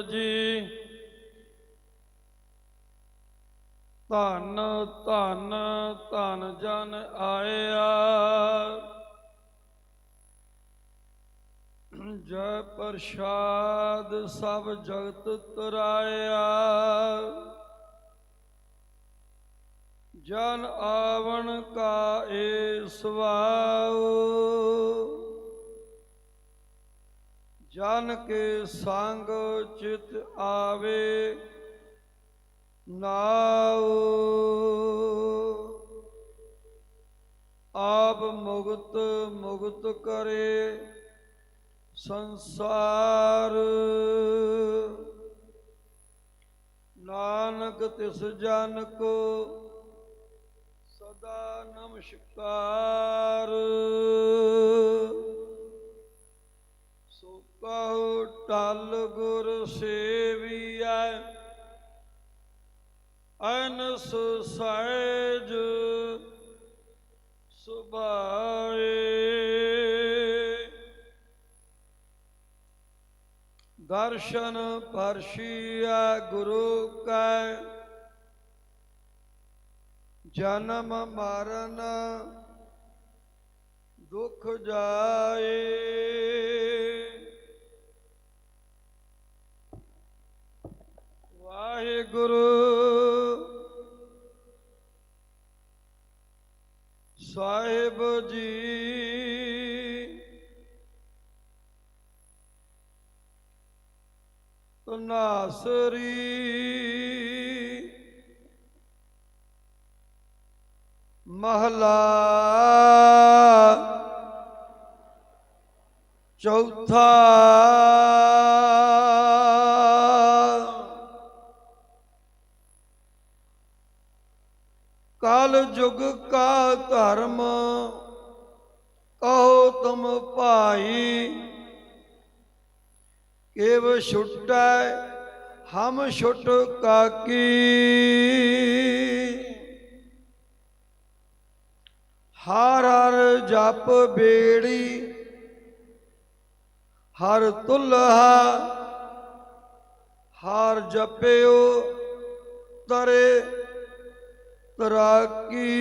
ਜੀ। ਧਨ, ਧੰਨ, ਧਨ ਜਨ ਆਇਆ। ਜੈ ਪ੍ਰਸਾਦ ਸਭ ਜਗਤ ਤਰਾਇਆ। ਜਨ ਆਵਣ ਕਾ ਏ ਸਵਾਉ। ਜਨ ਕੇ ਸੰਗ ਚਿਤ ਆਵੇ, ਨਾਉ ਆਪ ਮੁਕਤ ਮੁਕਤ ਕਰੇ ਸੰਸਾਰ। ਨਾਨਕ ਤਿਸ ਜਨ ਕੋ ਸਦਾ ਨਮਸਕਾਰ। ਕਹੋ ਟਲ ਗੁਰ ਸੇਵੀਐ, ਅਨਸ ਸਹਿਜ ਸੁਭਾਏ। ਦਰਸ਼ਨ ਪਰਸ਼ੀਆ ਗੁਰੂ ਕੈ, ਜਨਮ ਮਰਨ ਦੁਖ ਜਾਏ। ਜੀ। ਤਨਾਸਰੀ ਮਹਲਾ ਚੌਥਾ। ਕਾਲ ਜੁਗ ਕਾ ਧਰਮ ਕਹੋ ਤੁਮ ਭਾਈ, ਕੇਵ ਛੁਟੈ, ਹਮ ਛੁਟ ਕਾਕੀ। ਹਰ ਹਰ ਜਪ ਬੇੜੀ, ਹਰ ਤੁਲਹਾ, ਹਰ ਜਪਿਓ ਤਰੇ ਤਰਾਕੀ।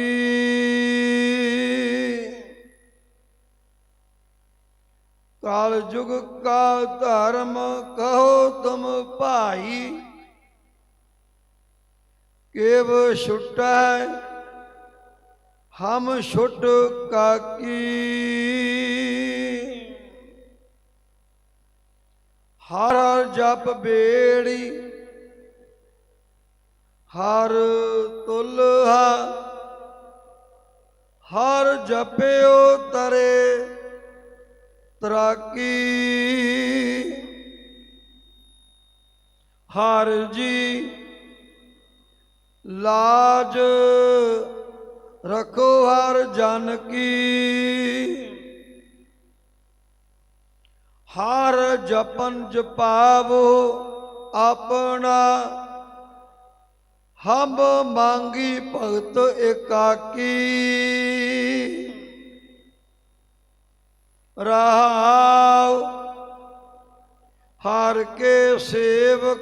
ਕਾਲ ਜੁਗ ਕਾ ਧਰਮ ਕਹੋ ਤੁਮ ਭਾਈ। ਕੇਵ ਛੁਟੈ, ਹਮ ਛੁਟ ਕਾਕੀ। ਹਰ ਹਰ ਜਪ ਬੇੜੀ, ਹਰ ਤੁਲਹਾ, ਹਰ ਜਪਿਓ ਤਰੇ। ਤਰਾਕੀ। ਹਰ ਜੀ ਲਾਜ ਰਖੋ ਹਰ ਜਨ ਕੀ। ਹਰ ਜਪਨ ਜਪਾਵੋ ਆਪਣਾ। ਹਮ ਮੰਗੀ ਭਗਤ ਇਕਾਕੀ ਰਹਾਉ ਹਰ ਕੇ ਸੇਵਕ,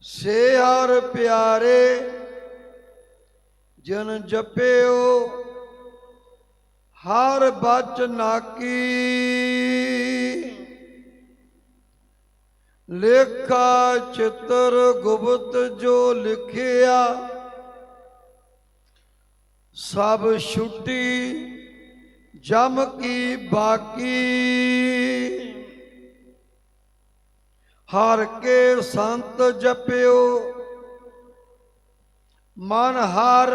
ਸੇ ਹਰ ਪਿਆਰੇ, ਜਨ ਜਪਿਓ, ਹਰ ਬਚ ਨਾਕੀ। ਲੇਖਾ ਚਿੱਤਰ ਗੁਪਤ ਜੋ ਲਿਖਿਆ, ਸਭ ਛੁੱਟੀ ਜਮ ਕੀ ਬਾਕੀ। ਹਰ ਕੇ ਸੰਤ ਜਪਿਓ। ਮਨ ਹਰ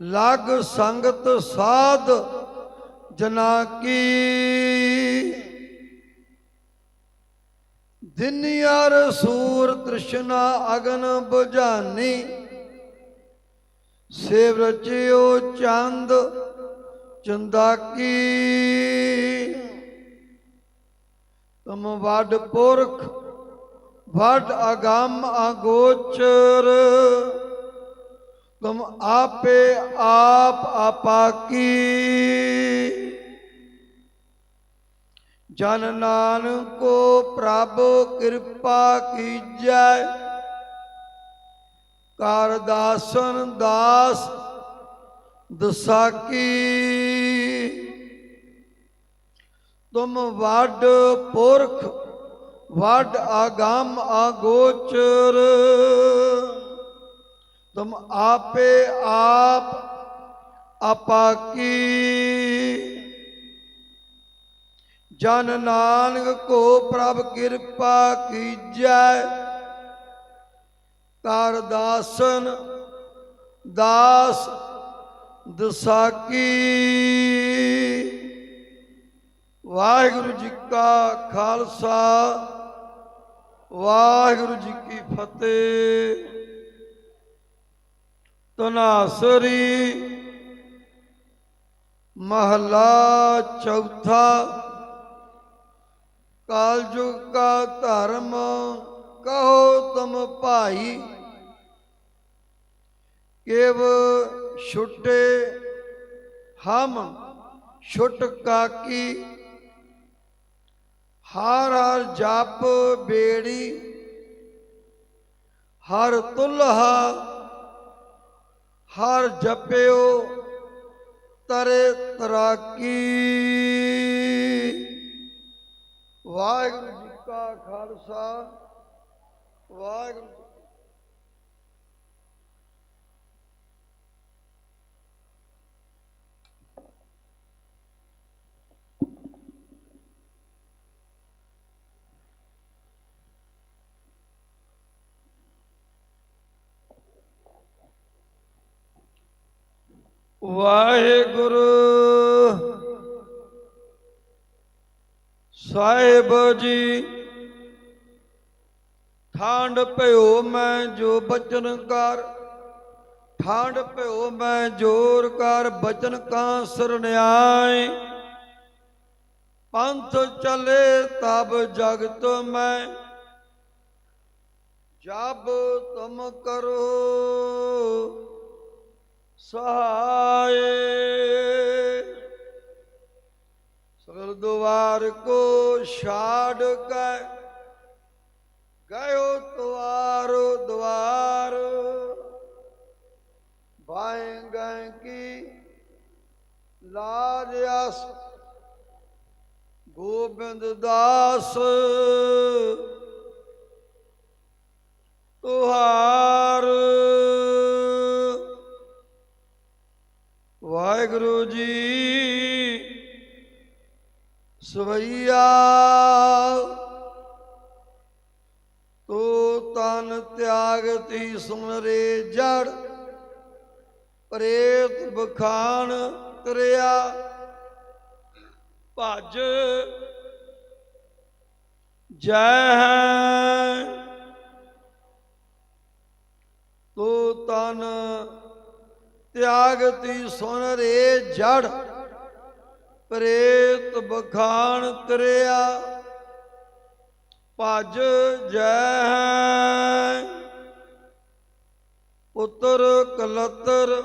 ਲਗ ਸੰਗਤ ਸਾਧ ਜਨਾ ਕੀ। ਦਿਨਿਆਰ ਸੂਰ ਤ੍ਰਿਸ਼ਨਾ ਅਗਨ 부ਝਾਨੀ ਸੇਵ ਰਚਿਓ ਚੰਦ ਚੰਦਾਕੀ ਤਮ ਵਡ ਪੁਰਖ, ਵਡ ਅਗੰਮ ਅਗੋਚਰ। ਤੁਮ ਆਪੇ ਆਪ ਆਪਾਕੀ ਜਨ ਨਾਨਕ ਕੋ ਪ੍ਰਭ ਕਿਰਪਾ ਕੀਜੈ। ਕਰ ਦਾਸਨ ਦਾਸ ਦਸਾਕੀ। ਤੁਮ ਵੱਡ ਪੁਰਖ, ਵੱਡ ਆਗਾਮ ਆਗੋਚਰ। ਤੁਮ ਆਪੇ ਆਪ ਅਪਾਕੀ। ਜਨ ਨਾਨਕ ਕੋ ਪ੍ਰਭ ਕਿਰਪਾ ਕੀਜੈ ਕਰ ਦਾਸਨ ਦਾਸ ਦਸਾਕੀ। ਵਾਹਿਗੁਰੂ ਜੀ ਕਾ ਖਾਲਸਾ, ਵਾਹਿਗੁਰੂ ਜੀ ਕੀ ਫਤਿਹ। ਤਨਾਸਰੀ ਮਹਲਾ ਚੌਥਾ। ਕਾਲਯੁਗ ਕਾ ਧਰਮ, ਕਹੋ ਤੁਮ ਭਾਈ। ਕੇਵ ਛੁੱਟੇ ਹਮ ਛੁੱਟ ਕਾਕੀ ਹਰ ਹਰ ਜਪ ਬੇੜੀ ਹਰ ਤੁਲਹਾ ਹਰ ਜਪਿਓ ਤਰੇ ਤਰਾਕੀ। ਵਾਹਿਗੁਰੂ ਜੀ ਕਾ ਖਾਲਸਾ, ਵਾਹਿਗੁਰੂ ਵਾਹਿਗੁਰੂ। ਸਾਹਿਬ ਜੀ, ਠਾਂਡ ਭਇਓ ਮੈਂ ਜੋ ਬਚਨ ਕਰ, ਠਾਂਡ ਭਇਓ ਮੈਂ ਜੋਰ ਕਰ, ਬਚਨ ਕਾ ਸਰਨਿਆਏ ਪੰਥ ਚਲੇ ਤਬ ਜਗਤ ਮੈਂ, ਜਬ ਤੁਮ ਕਰੋ। ਸਹਾਏ ਸਗਲ ਦੁਆਰ ਕੋ ਛਾੜ ਕੇ ਗਇਓ ਤੁਆਰ ਦੁਆਰ। ਬਾਏ ਗਏ ਕੀ ਲਾਜ ਆਸ, ਗੋਬਿੰਦ ਦਾਸ। ਵਾਹਿਗੁਰੂ ਜੀ। ਸਵਈਆ ਤੋ ਤਨ ਤਿਆਗਤੀ ਸੁਨਰੇ ਜੜ, ਪ੍ਰੇਤ ਬਖਾਨ ਕਰਿਆ। ਭਜ ਜੈ ਹੈ। ਤੋ ਤਨ ਤਿਆਗਤੀ ਸੁਨ ਰੇ ਜੜ, ਪ੍ਰੇਤ ਬਖਾਨ ਤਰਿਆ ਭਜ ਜੈ ਹੈ ਪੁੱਤਰ ਕਲਤਰ,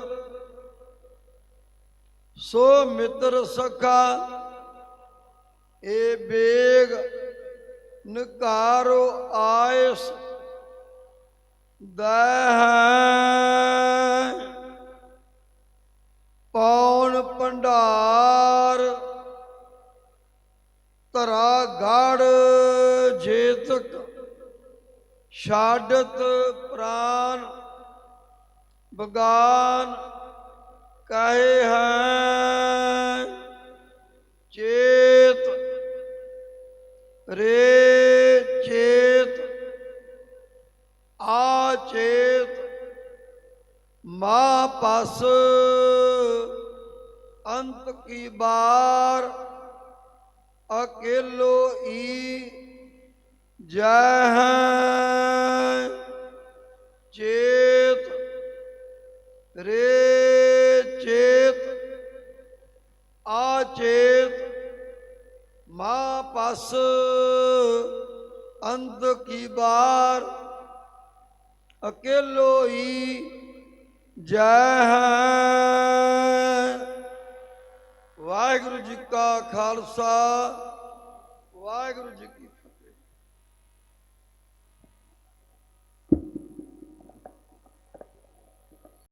ਸੋ ਮਿੱਤਰ ਸਖਾ, ਏ ਬੇਗ ਨਕਾਰੋ ਆਇਸ, ਦਹ ਛਾਡਤ ਪ੍ਰਾਨ ਬਗਾਨ ਕਹੇ ਹੈ, ਚੇਤ ਰੇ ਚੇਤ, ਆ ਚੇਤ, ਮਾ ਪਸ, ਅੰਤ ਕੀ ਬਾਰ, ਅਕੇਲੋ ਈ ਜੈ ਹੈ। ਰੇ ਚੇਤ, ਆ ਚੇਤ, ਮਾ ਪਸ ਅੰਤ ਕੀ ਬਾਰ, ਅਕੇਲੋ ਹੀ ਜੈ ਹੈ। ਵਾਹਿਗੁਰੂ ਜੀ ਕਾ ਖਾਲਸਾ, ਵਾਹਿਗੁਰੂ ਜੀ